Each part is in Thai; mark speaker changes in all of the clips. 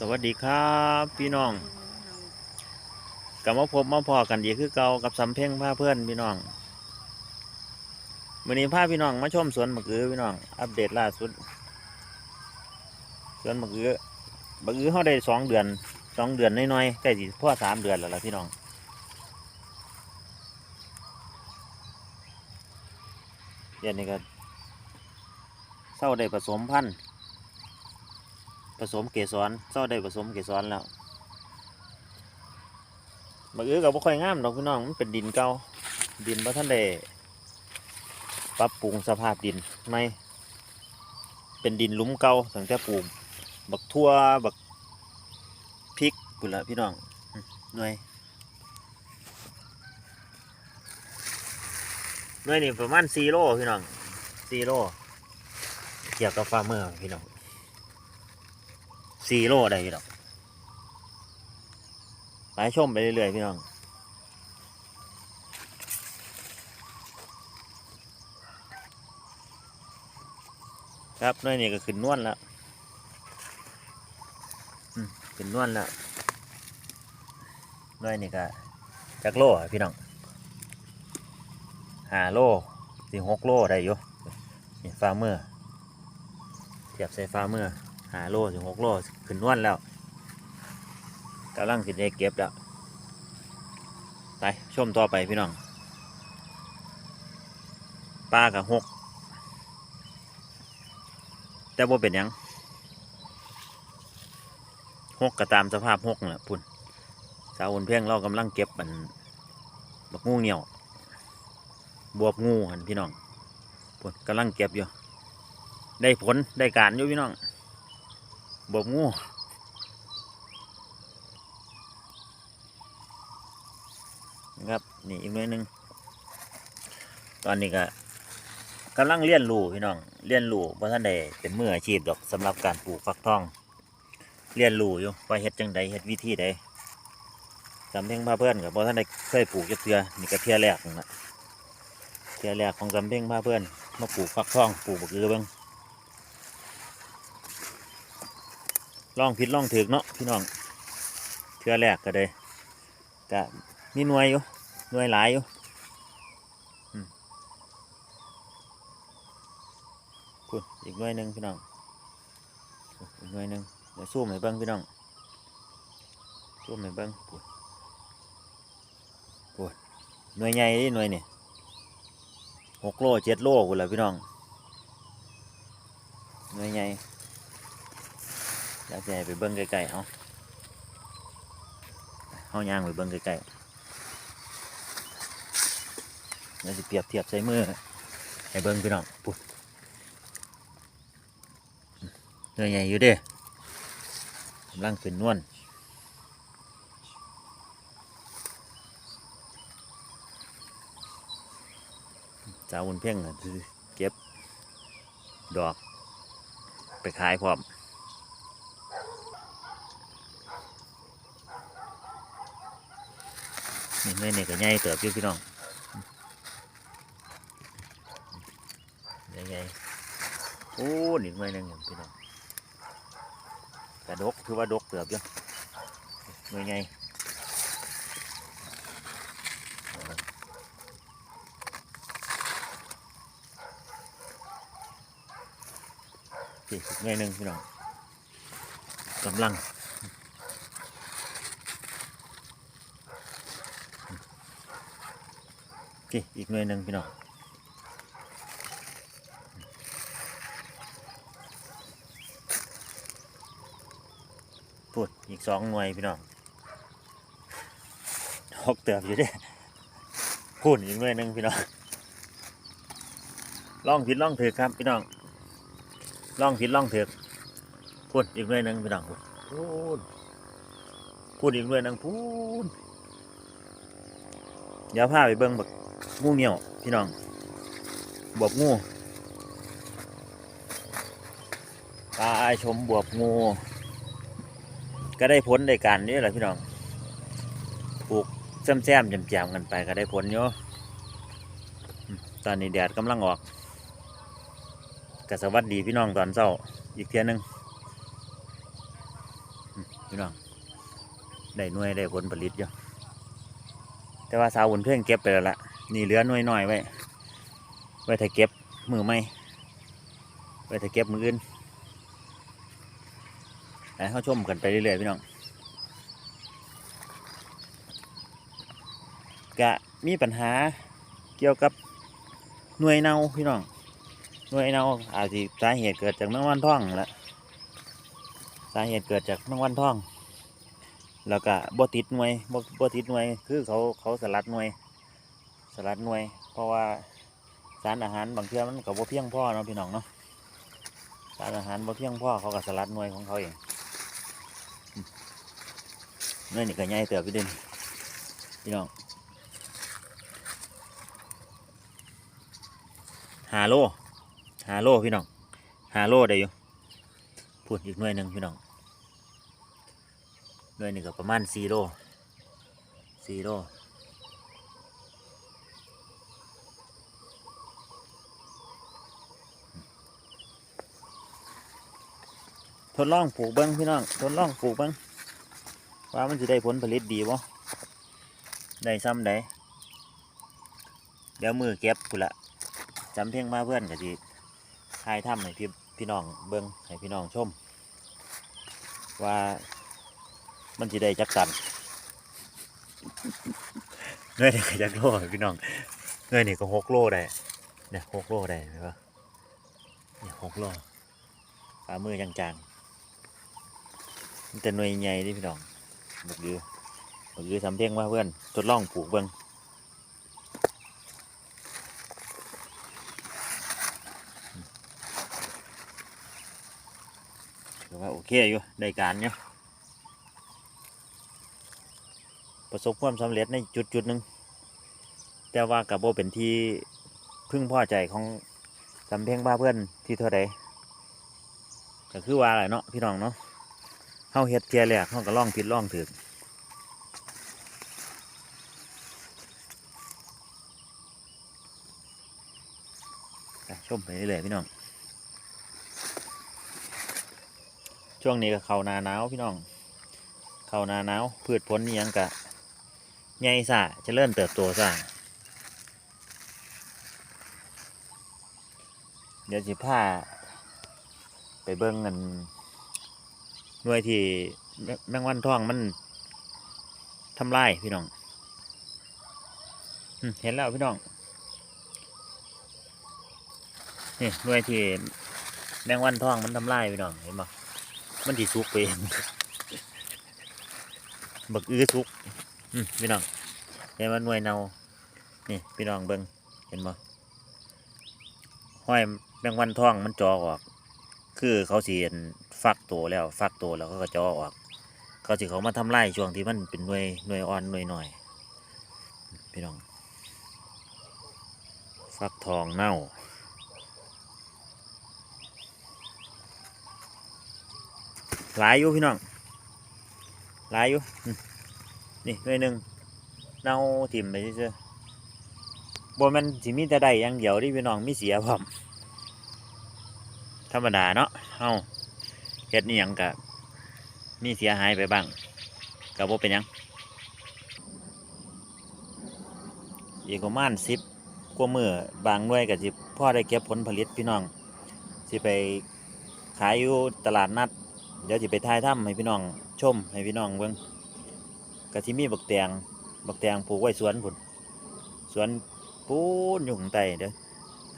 Speaker 1: สวัสดีครับพี่น้องกลับมาพบมาพอกันดีคือเก่ากับสำเพ็งพาเพื่อนพี่น้องวันนี้พาพี่น้องมาชมสวนมะเขือพี่น้องอัปเดตล่าสุดสวนมะเขือมะเขือเขาได้สองเดือนสองเดือนน้อยๆใกล้สิพ่อสามเดือนแล้วล่ะพี่น้องเดือนนี้ก็เศร้าได้ผสมพันธุ์ ผสมเกสรเศร้าได้ผสมเกสรแล้วบางอื้อกับบ่ค่อยงามดอกพี่น้องมันเป็นดินเก่าดินบ่ท่านได้ปรับปรุงสภาพดินไม่เป็นดินลุ่มเก่าตั้งแต่ปลูกบักทั่วบักพริกพุ่นละพี่น้องหน่วยหน่วยนี่ประมาณสี่โลพี่น้องสี่โลเกี่ยวกับฟาร์มเมอร์พี่น้อง สี่โลได้พี่น้องไปชมไปเรื่อยๆพี่น้องครับน้อยนี่ก็ขึ้นนวลแล้วอืมขึ้นนวลแล้วน้อยนี่ก็จักโลพี่น้องหาโลสี่หกโลได้อยู่ฟาร์มเมอร์เทียบใส่ฟาร์มเมอร์ หาโลถึงหกโลขึ้นนวลแล้วกำลังสิได้เก็บแล้ว ไปชมต่อไปพี่น้องปลากับหกแต่บ่เป็นยังหกก็ตามสภาพหกน่ะพุ่นสาวอุ่นเพียงเรากำลังเก็บมันบักงูเหนียว บวบงูหันพี่น้องพุ่นกำลังเก็บอยู่ ได้ผลได้การอยู่พี่น้อง บวบงูนะครับนี่อีกหน่วยหนึ่งตอนนี้ก็กำลังเรียนรูพี่น้องเรียนรูเพราะท่านใดเป็นมืออาชีพดอกสำหรับการปลูกฟักทองเรียนรูอยู่ว่าเฮ็ดจังใดเฮ็ดวิธีใดจำเพ่งพาเพื่อนกับเพราะท่านใดเคยปลูกจักเทือนี่ก็เทือแรกนะเทือแรกของจำเพ่งพาเพื่อนมาปลูกฟักทองปลูกบักเอือเบิ่ง ล่องผิดล่องถือเนาะพี่น้องเทือแรกก็เลยก็มีหน่วยอยู่หน่วยหลายอยู่อืมพูดอีกหน่วยหนึ่งพี่น้องอีกหน่วยหนึ่งเดี๋ยวสู้ให้เบิ้งพี่น้องสู้ให้เบิ้งพูดพูดหน่วยใหญ่ดิหน่วยนี่หกโลเจ็ดโลกูนแหละพี่น้องหน่วยใหญ่ อยากจะให้ไปเบิ้งไกลๆเอาเอาย่างไปเบิ้งไกลๆแล้วจะเปรียบเทียบใส่มือให้เบิ้งพี่น้องปุ๊บเนื้อใหญ่อยู่เด้กำลังขึ้นนวลจ้าวุนเพ่งเก็บ ดอก ไปขายพร้อม นี่เนี่ก็ใหญ่เติบอยู่พี่น้องใหญ่ๆโอ้นี่เมื่อนึงพี่น้องแต่ดกถือว่าดกเติบอยู่เมื่ไงพี่เมื่อนึงพี่น้องกำลัง โอเคอีกหน่วยหนึ่งพี่น้องพูดอีกสองหน่วยพี่น้องหกเติบอยู่ด้พูดอีกหน่วยหนึ่งพี่น้องล่องผิดล่องถือครับพี่น้องล่องผิดล่องถือพูดอีกหน่วยหนึ่งพี่น้องพูดพูดอีกหน่วยหนึ่งพูดเดี๋ยวพาไปเบิ่งบัก งูเหนียวพี่น้องบวบงูปลาอายชมบวบงู ก็ได้ผลได้การนี่แหละพี่น้องปลูกแซมๆจำๆกันไปก็ได้ผลอยู่อืมตอนนี้แดดกำลังออกกสวัสดีพี่น้องตอนเช้าอีกเทียหนึงพี่น้องได้หน่วยได้ผลผลิตอยู่แต่ว่าสาวบุญเพื่อนเก็บไปแล้วล่ะ นี่เหลือหน่วยน้อยไว้ ไว้ถ้าเก็บมือไม่ไว้ถ้าเก็บมืออื่นให้เขาชมกันไปเรื่อยๆพี่น้องกะมีปัญหาเกี่ยวกับหน่วยเน่าพี่น้องหน่วยเน่าอาจจะสาเหตุเกิดจากแมงวันท่องนั่นแหละสาเหตุเกิดจากแมงวันท่อง แล้วก็บ่ติดหน่วยบ่บ่ติดหน่วยคือเขาเขาสลัดหน่วย ลัดหน่วย เพราะว่าสารอาหารบางเทื่อมันก็บ่เพียงพ่อเนาะพี่น้องเนาะสารอาหารบ่เพียงพ่อเขาก็สลัดหน่วยของเขาเองอืมหน่วยนี่ก็ใหญ่เติบพี่เด่นพี่น้องหาโลหาโลพี่น้องหาโลได้อยู่พูดอีกหน่วยหนึ่งพี่น้องหน่วยหนี่งก็ประมาณสี่โลสี่โล ทดลองปลูกเบิ้งพี่น้องทดลองปลูกเบิ้งว่ามันจะได้ผลผลิตดีบ่ได้ซ้ำได้เดี๋ยวมือเก็บกูละจำเพียงมาเพื่อนก็สิทายถ้ำให้พี่พี่น้องเบิ้งให้พี่น้องชม ว่ามันจะได้จักตันเงยนี่ก็จักโลพี่น้องเงยนี่ก็หกโลได้เนี่ยหกโลได้ไหมวะเนี่ยหกโลฝ่ามือจางๆ มันจะหน่วยใหญ่ดิพี่น้องบักยือบักยือทำเพียงว่าเพื่อนทดลองปลูกเบิ้งถือว่าโอเคอยู่ได้การอยู่ประสบความสำเร็จในจุดจุดหนึ่งแต่ว่ากับโบเป็นที่พึ่งพอใจของสำเพ็งบ้าเพื่อนที่เท่าใดก็คือว่าอะไรเนาะพี่น้องเนาะ เฮาเฮ็ดเทียแรกเฮาก็ล่องผิดล่องถูกชมไปเรื่อยๆพี่น้อง ช่วงนี้ก็เข้านาหนาวพี่น้อง เข้านาหนาวพืชผลนี่ยังกะใหญ่ซ่าเจะเริ่มเติบโตซ่าเดี๋ยวสิพาไปเบิ่งกัน หน่วยที่แมงวันทองมันทำลายพี่น้องเห็นแล้วพี่น้องนี่หน่วยที่แมงวันทองมันทำลายพี่น้องเห็นปะมันที่สุกไปบักอื้อสุกพี่น้องเห็นว่าหน่วยเนานี่พี่น้องเบิ้งเห็นปะห้อยแมงวันทองมันจอออก คือเขาเสี ฟักตัวแล้ว ฟักตัวแล้วเขาก็จะออก เขาสิเขามาทำไร่ช่วงที่มันเป็นหน่วยหน่วยอ่อนหน่วยหน่อยพี่น้อง ฟักทองเน่าหลายอยู่พี่น้องหลายอยู่นี่หน่วยหนึ่งเน่าถิ่มไปเชื่อบ่แมันสิมีแต่ได้อย่างเดียวที่พี่น้องมีเสียพร้อมธรรมดาเนาะ เฮา เฮ็ดนี่ยังกะมีเสียหายไปบ้างกะบ่เป็นยังอีกประมาณสิบกว่ามือบางหน่วยก็สิพ่อได้เก็บผลผลิตพี่น้องสิไปขายอยู่ตลาดนัด เดี๋ยวสิไปถ่ายถ้ำให้พี่น้องชมให้พี่น้องเบิ่งก็สิมีบักแตงบักแตงปลูกไว้สวนพุ่นสวนปูนอยู่ข้างใต้เด้อ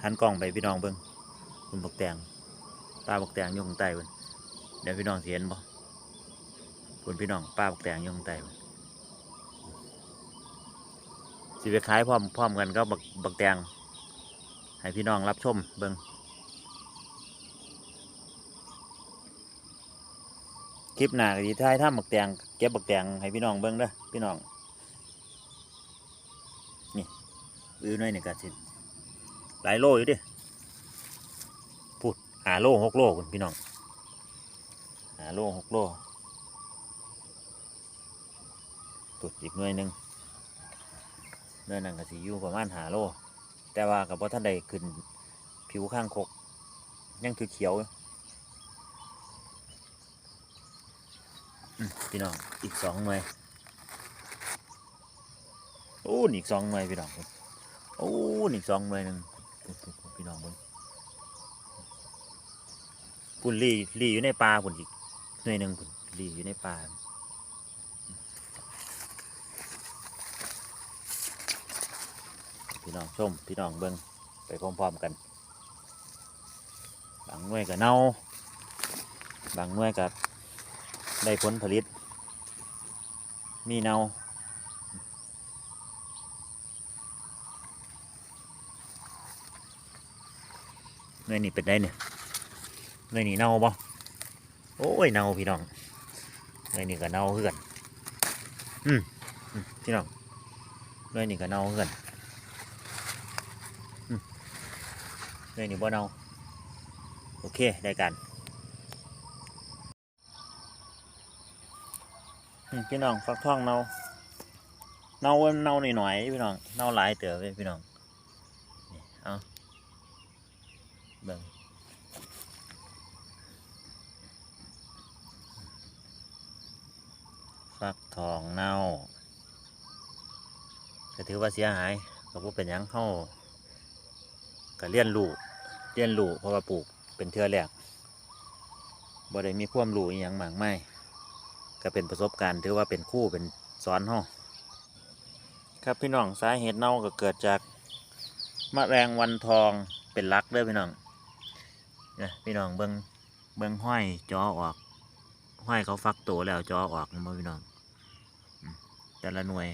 Speaker 1: หันกล้องไปพี่น้องเบิ่งพุ่นบักแตงป้าบักแตงอยู่ข้างใต้เพิ่น เดี๋ยวพี่น้องเห็นบ่พุ่นพี่น้องป้าบักแตงยู่ข้างใต้เพิ่นสิไปขายพร้อมพร้อมกันก็บักบักแตงให้พี่น้องรับชมเบิ่งคลิปหน้าก็สิถ่ายทำบักแตงเก็บบักแตงให้พี่น้องเบิ่งเด้อพี่น้องนี่อือน่อยนี่ก็สิหลายโลอยู่ดิพูดหาโลหกโลคุณพี่น้อง หาโลหกโลตุดอีกหน่วยหนึ่งหน่วยนั้นก็สิอยู่ประมาณหาโล แต่ว่ากับว่าท่านใดขึ้นผิวข้างคกยังคือเขียวพี่น้องอีกสองหน่วยโอ้อีกสองหน่วยพี่น้องโอ้อีกสองหน่วยหนึ่งพี่น้องเบิ่งปุ่นลีลีอยู่ในป่าปุ่นอีก หน่วยหนึ่งปุ่นลีอยู่ในป่าพี่น้องชมพี่น้องเบิ่งไปพร้อมๆกัน บางหน่วยก็เน่าบางหน่วยก็ได้ผลผลิต มีเน่าหน่วยนี้เป็นได้เนี่ยหน่วยนี้เน่าบ่ โอ้ยเน่าพี่น้องหน่วยนี้ก็เน่าคือกันอืมพี่น้องหน่วยนี้ก็เน่าคือกันอืมหน่วยนี้บ่เน่าโอเคได้กันพี่น้องฟักทองเนาเนาเว้ยเนาหน่อยๆพี่น้องเนาหลายเต๋อเลยพี่น้องเอาเบิ่ง ฟักทองเน่าก็ถือว่าเสียหายก็บ่เป็นหยังเข้าก็เลี้ยนลูกเลี้ยนลูกเพราะว่าปลูกเป็นเทือแรกบ่ได้มีความรู้อหย่างมากมายก็เป็นประสบการณ์ถือว่าเป็นคู่เป็นสอนเฮาครับพี่น้องสาเหตุเน่าก็เกิดจากมะแรงวันทองเป็นหลักเด้อพี่น้องนะพี่น้องเบิงเบิ้งห้อยจอออกห้อยเขาฟักตัวแล้วจอออกนะบ่พี่น้อง แต่ละหน่วย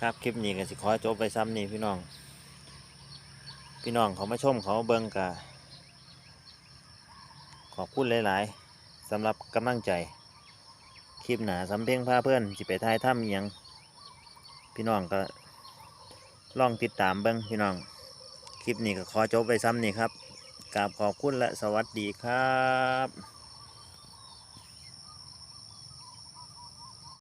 Speaker 1: ครับคลิปนี้ก็สิขอจบไปซ้ำนี่พี่น้อง พี่น้องเขามาชมเขาเบิ่งกะขอบคุณหลาย ๆสำหรับกำลังใจ คลิปหนาสำเพ็งพาเพื่อนสิไปทายถ้ำยังพี่น้องก็ลองติดตามเบิ่งพี่น้อง คลิปนี้ก็ขอจบไปซ้ำนี่ครับกราบขอบคุณและสวัสดีครับ